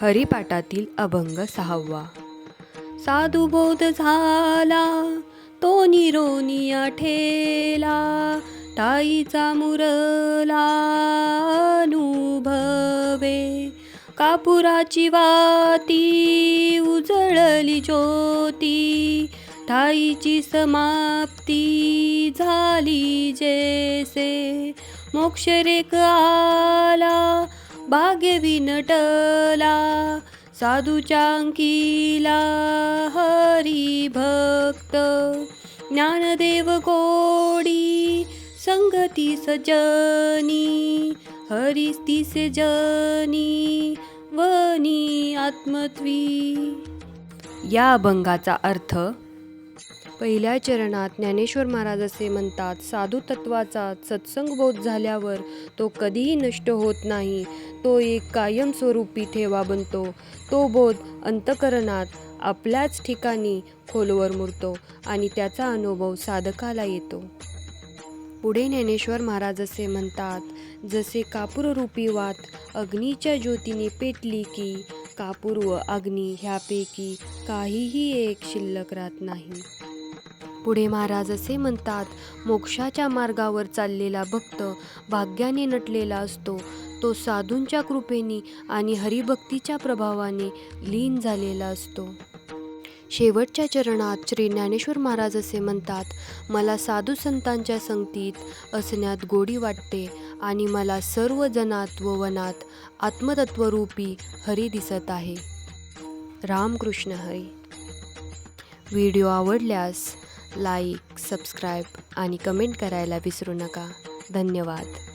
हरिपाठातील अभंग सहावा. साधुबोध झाला तो निरोनिया ठेला ताईचा मुरला अनुभवे. कापुराची वाती उजळली ज्योती ठाईची समाप्ती झाली जैसे. मोक्षरेक आला भाग्य विनटला साधूच्या हरी भक्त. ज्ञानदेव कोडी संगती सजनी हरिस्तीसे जनी वनी आत्मत्वी. या अभंगाचा अर्थ पहिल्या चरणात ज्ञानेश्वर महाराज असे म्हणतात साधू तत्वाचा सत्संग बोध झाल्यावर तो कधीही नष्ट होत नाही. तो एक कायमस्वरूपी ठेवा बनतो. तो बोध अंतकरणात आपल्याच ठिकाणी खोलवर मुरतो आणि त्याचा अनुभव साधकाला येतो. पुढे ज्ञानेश्वर महाराज असे म्हणतात जसे कापूररूपी वात अग्नीच्या ज्योतीने पेटली की कापूर व अग्नी ह्यापैकी काहीही एक शिल्लक राहत नाही. पुढे महाराज असे म्हणतात मोक्षाच्या मार्गावर चाललेला भक्त भाग्याने नटलेला असतो तो साधूंच्या कृपेने आणि हरिभक्तीच्या प्रभावाने लीन झालेला असतो. शेवटच्या चरणात श्री ज्ञानेश्वर महाराज असे म्हणतात मला साधू संतांच्या संगतीत असण्यात गोडी वाटते आणि मला सर्व जनात व वनात आत्मतत्वरूपी हरी दिसत आहे. रामकृष्ण हरी. व्हिडिओ आवडल्यास लाईक सबस्क्राईब आणि कमेंट करायला विसरू नका. धन्यवाद.